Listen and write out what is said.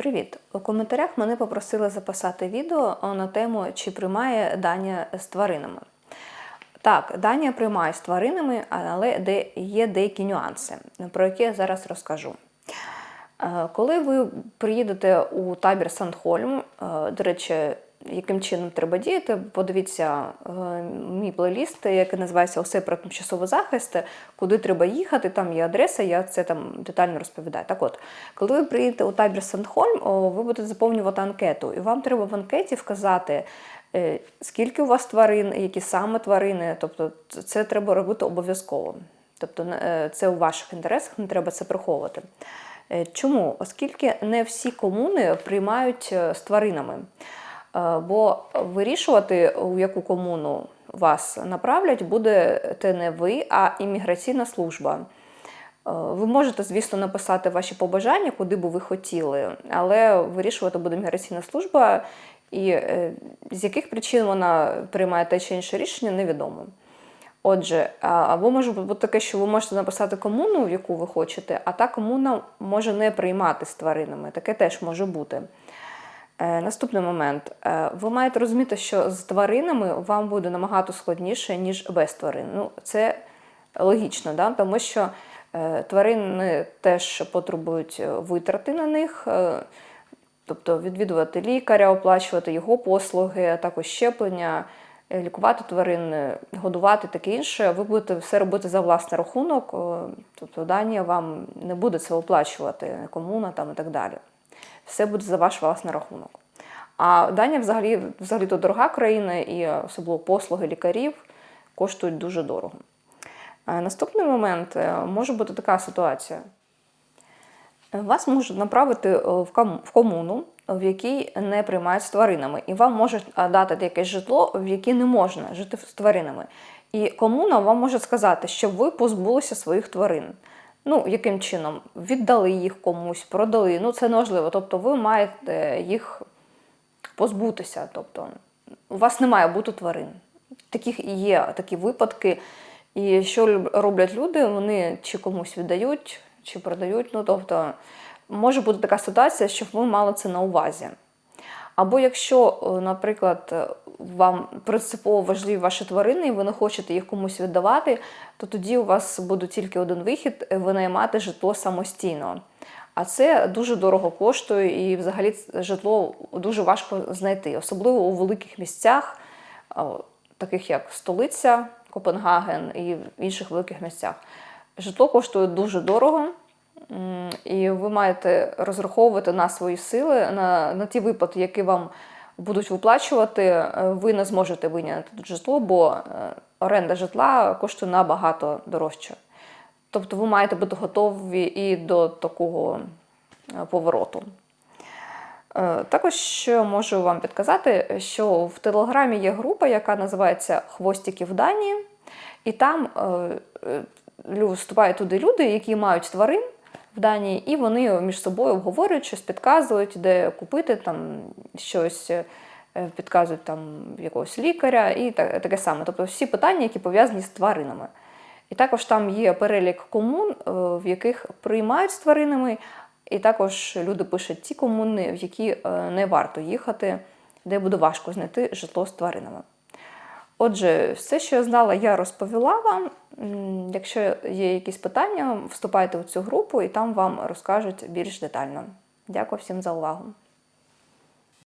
Привіт! У коментарях мене попросили записати відео на тему, чи приймає Даня з тваринами. Так, Даня приймає з тваринами, але де є деякі нюанси, про які я зараз розкажу. Е, Коли ви приїдете у табір Сандхольм, е, до речі, яким чином треба діяти, подивіться е, мій плейліст, який називається Усе про тимчасовий захист, куди треба їхати, там є адреса, я це там детально розповідаю. Так от, коли ви приїдете у табір Сандхольм, ви будете заповнювати анкету, і вам треба в анкеті вказати, е, скільки у вас тварин, які саме тварини, тобто це треба робити обов'язково. Тобто е, це у ваших інтересах, не треба це приховувати. Чому? Оскільки не всі комуни приймають з тваринами. Е, Бо вирішувати, у яку комуну вас направлять, будете не ви, а імміграційна служба. Е, Ви можете, звісно, написати ваші побажання, куди би ви хотіли, але вирішувати буде міграційна служба, і е, з яких причин вона приймає те чи інше рішення, невідомо. Отже, або може бути таке, що ви можете написати комуну, в яку ви хочете, а та комуна може не приймати з тваринами. Таке теж може бути. Е, Наступний момент. Е, Ви маєте розуміти, що з тваринами вам буде набагато складніше, ніж без тварин. Ну, це логічно, да? тому що е, тварини теж потребують витрати на них, тобто відвідувати лікаря, оплачувати його послуги, а також щеплення, лікувати тварин, годувати таке інше. Ви будете все робити за власний рахунок, тобто Данія вам не буде це оплачувати, комуна там і так далі. Все буде за ваш власний рахунок. А Данія взагалі, взагалі то дорога країна, і особливо послуги лікарів коштують дуже дорого. Е, Наступний момент е, може бути така ситуація. Вас можуть направити е, в комуну, в якій не приймають з тваринами, і вам можуть дати якесь житло, в яке не можна жити з тваринами. І комуна вам може сказати, щоб ви позбулися своїх тварин. Ну, яким чином? Віддали їх комусь, продали. Ну, це неможливо. Тобто ви маєте їх позбутися. Тобто, у вас не має бути тварин. Таких і є такі випадки. І що роблять люди? Вони чи комусь віддають, чи продають. Ну, тобто, може бути така ситуація, щоб ви мали це на увазі. Або якщо, е, наприклад, е, вам принципово важливі ваші тварини, і ви не хочете їх комусь віддавати, то тоді у вас буде тільки один вихід е, винаймати житло самостійно. А це дуже дорого коштує, і взагалі житло дуже важко знайти, особливо у великих місцях, таких як столиця, Копенгаген і в інших великих місцях. Житло коштує дуже дорого. І ви маєте розраховувати на свої сили, на, на ті виплати, які вам будуть виплачувати, е, ви не зможете виняти житло, бо е, оренда житла коштує набагато дорожче. Тобто ви маєте бути готові і до такого е, повороту. Також можу вам підказати, що в Телеграмі є група, яка називається Хвостики в Данії, і там вступають туди люди, які мають тварин в Данії, і вони між собою обговорюють, щось підказують, де купити там щось. е, Підказують там якогось лікаря і таке саме. Тобто всі питання, які пов'язані з тваринами. І також там є перелік комун, е, в яких приймають з тваринами, і також люди пишуть ті комуни, в які е, не варто їхати, де буде важко знайти житло з тваринами. Отже, все, що я знала, я розповіла вам. Якщо є якісь питання, вступайте у цю групу і там вам розкажуть більш детально. Дякую всім за увагу.